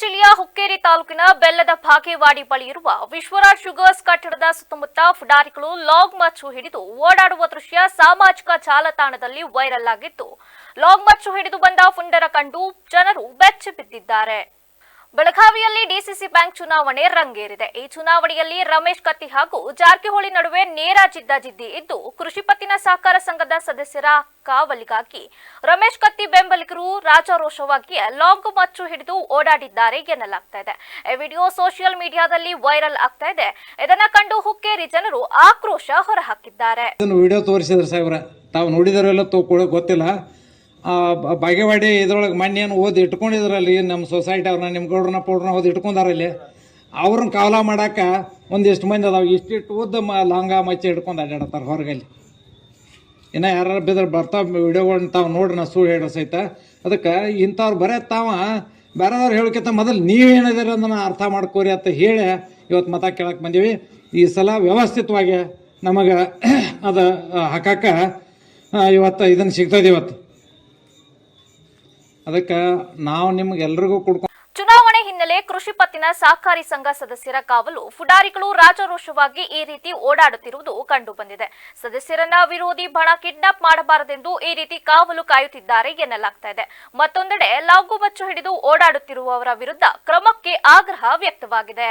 ಜಿಲ್ಲೆಯ ಹುಕ್ಕೇರಿ ತಾಲೂಕಿನ ಬೆಲ್ಲದ ಭಾಗೇವಾಡಿ ಬಳಿ ಇರುವ ವಿಶ್ವರಾಜ್ ಶುಗರ್ಸ್ ಕಟ್ಟಡದ ಸುತ್ತಮುತ್ತ ಫುಡಾರಿಗಳು ಲಾಗ್ ಮಚ್ಚು ಹಿಡಿದು ಓಡಾಡುವ ದೃಶ್ಯ ಸಾಮಾಜಿಕ ಜಾಲತಾಣದಲ್ಲಿ ವೈರಲ್ ಆಗಿತ್ತು. ಲಾಗ್ ಮಚ್ಚು ಹಿಡಿದು ಬಂದ ಫುಂಡರ ಕಂಡು ಜನರು ಬೆಚ್ಚಿ ಬಿದ್ದಿದ್ದಾರೆ. ಬೆಳಗಾವಿಯಲ್ಲಿ ಡಿಸಿಸಿ ಬ್ಯಾಂಕ್ ಚುನಾವಣೆ ರಂಗೇರಿದೆ. ಈ ಚುನಾವಣೆಯಲ್ಲಿ ರಮೇಶ್ ಕತ್ತಿ ಹಾಗೂ ಜಾರಕಿಹೊಳಿ ನಡುವೆ ನೇರ ಜಿದ್ದಾಜಿದ್ದಿ ಇದ್ದು, ಕೃಷಿ ಪತ್ತಿನ ಸಹಕಾರ ಸಂಘದ ಸದಸ್ಯರ ಕಾವಲಿಗಾಗಿ ರಮೇಶ್ ಕತ್ತಿ ಬೆಂಬಲಿಗರು ರಾಜಾರೋಷವಾಗಿ ಲಾಂಗ್ ಮಚ್ಚು ಹಿಡಿದು ಓಡಾಡಿದ್ದಾರೆ ಎನ್ನಲಾಗ್ತಾ ಇದೆ. ಈ ವಿಡಿಯೋ ಸೋಷಿಯಲ್ ಮೀಡಿಯಾದಲ್ಲಿ ವೈರಲ್ ಆಗ್ತಾ ಇದೆ. ಇದನ್ನ ಕಂಡು ಹುಕ್ಕೇರಿ ಜನರು ಆಕ್ರೋಶ ಹೊರಹಾಕಿದ್ದಾರೆ. ವಿಡಿಯೋ ತಾವು ಗೊತ್ತಿಲ್ಲ. ಬಾಗೇವಾಡಿ ಇದ್ರೊಳಗೆ ಮಣ್ಣು ಏನು ಓದಿ ಇಟ್ಕೊಂಡಿದ್ರಲ್ಲಿ ನಮ್ಮ ಸೊಸೈಟಿ ಅವ್ರನ್ನ ನಿಮ್ಮ ಗೌಡ್ರನ್ನ, ಪೌಡ್ರನ್ನ ಓದಿ ಇಟ್ಕೊಂಡಾರಲ್ಲಿ ಅವ್ರನ್ನ ಕಾವಲ ಮಾಡಾಕ ಒಂದಿಷ್ಟು ಮಂದಿ ಅದಾವೆ. ಇಷ್ಟಿಟ್ಟು ಉದ್ದ ಮ, ಲಾಂಗ ಮಚ್ಚಿ ಇಟ್ಕೊಂಡು ಅಡ್ಡಾಡ್ತಾರೆ ಹೊರಗಲ್ಲಿ. ಇನ್ನು ಯಾರು ಬಿದ್ರೆ ಬರ್ತಾವ ವಿಡಿಯೋಗಳನ್ನ ತಾವು ನೋಡ್ರಿ, ನಾ ಸುಳ್ಳು ಹೇಳೋ ಸಹಿತ. ಅದಕ್ಕೆ ಇಂಥವ್ರು ಬರೇ ತಾವ ಬೇರೆದವ್ರು ಹೇಳೋಕ್ಕಿಂತ ಮೊದಲು ನೀವೇನಿದ್ದೀರಿ ಅದನ್ನು ಅರ್ಥ ಮಾಡ್ಕೋರಿ ಅಂತ ಹೇಳಿ ಇವತ್ತು ಮತ ಕೇಳಕ್ಕೆ ಬಂದೀವಿ. ಈ ಸಲ ವ್ಯವಸ್ಥಿತವಾಗಿ ನಮಗೆ ಅದು ಹಾಕಕ್ಕೆ ಇವತ್ತು ಇದನ್ನು ಸಿಗ್ತದೆ ಇವತ್ತು. ಅದಕ್ಕೆ ನಾವು ನಿಮ್ಗೆ ಎಲ್ರಿಗೂ ಕೊಡ್ಕೊಂಡು ಚುನಾವಣೆ ಹಿನ್ನೆಲೆ ಕೃಷಿ ಪತ್ತಿನ ಸಹಕಾರಿ ಸಂಘ ಸದಸ್ಯರ ಕಾವಲು ಫುಡಾರಿಗಳು ರಾಜಾರೋಷವಾಗಿ ಈ ರೀತಿ ಓಡಾಡುತ್ತಿರುವುದು ಕಂಡುಬಂದಿದೆ ಸದಸ್ಯರನ್ನ ವಿರೋಧಿ ಬಣ ಕಿಡ್ನಾಪ್ ಮಾಡಬಾರದೆಂದು ಈ ರೀತಿ ಕಾವಲು ಕಾಯುತ್ತಿದ್ದಾರೆ ಎನ್ನಲಾಗ್ತಾ ಇದೆ. ಮತ್ತೊಂದೆಡೆ ಲಾಗು ಬಚ್ಚು ಹಿಡಿದು ಓಡಾಡುತ್ತಿರುವವರ ವಿರುದ್ಧ ಕ್ರಮಕ್ಕೆ ಆಗ್ರಹ ವ್ಯಕ್ತವಾಗಿದೆ.